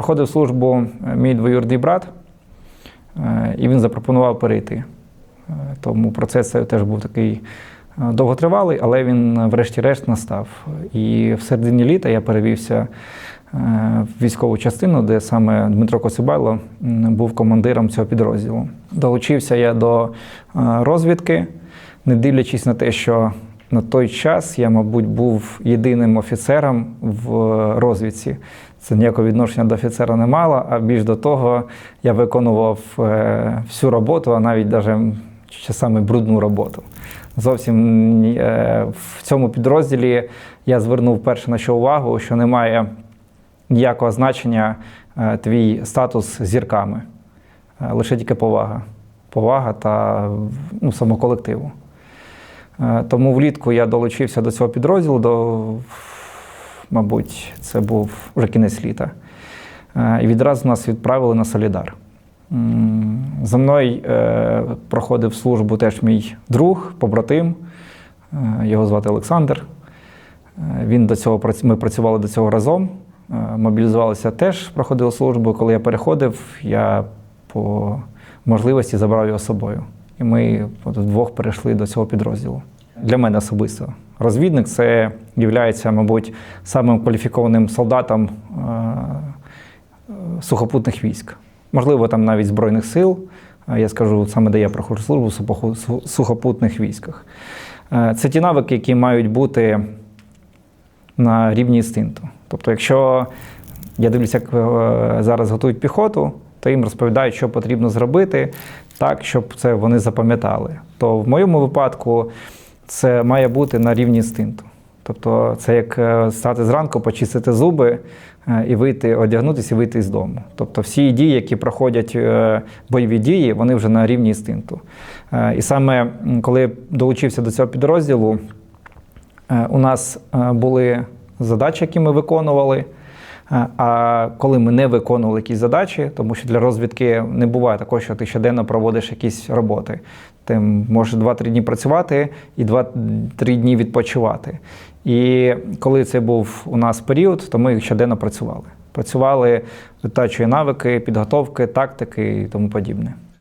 Проходив службу е, мій двоюрідний брат, е, і він запропонував перейти. Е, Тому процес цей теж був такий довготривалий, але він врешті-решт настав. І в середині літа я перевівся в військову частину, де саме Дмитро Коцюбайло м, був командиром цього підрозділу. Долучився я до розвідки, не дивлячись на те, що на той час я, мабуть, був єдиним офіцером в розвідці. Це ніякого відношення до офіцера не мало, а більш до того я виконував е, всю роботу, а навіть навіть часами брудну роботу. Зовсім е, в цьому підрозділі я звернув перше на що увагу, що немає ніякого значення е, твій статус зірками, Е, лише тільки повага. Повага та ну, самоколективу. Е, Тому влітку я долучився до цього підрозділу, до, мабуть, це був вже кінець літа. Е, І відразу нас відправили на Солідар. За мною е, проходив службу теж мій друг, побратим, його звати Олександр. Він до цього ми працювали до цього разом. Мобілізувалися теж, проходили службу. Коли я переходив, я по можливості забрав його з собою. І ми вдвох перейшли до цього підрозділу. Для мене особисто. Розвідник це є, мабуть, самим кваліфікованим солдатом е, сухопутних військ. Можливо, там навіть Збройних сил. Е, Я скажу саме, де я проходжу службу в сухопутних військах. Е, Це ті навики, які мають бути на рівні інстинкту. Тобто, якщо я дивлюся, як зараз готують піхоту, то їм розповідають, що потрібно зробити так, щоб це вони запам'ятали. То в моєму випадку це має бути на рівні інстинкту. Тобто, це як е, стати зранку, почистити зуби е, і вийти, одягнутися і вийти з дому. Тобто, всі дії, які проходять е, бойові дії, вони вже на рівні інстинкту. І саме коли долучився до цього підрозділу, У нас були задачі, які ми виконували. А коли ми не виконували якісь задачі, тому що для розвідки не буває такого, що ти щоденно проводиш якісь роботи. Ти можеш 2-3 дні працювати і 2-3 дні відпочивати. І коли це був у нас період, то ми щоденно працювали. Працювали, витачує навики, підготовки, тактики і тому подібне.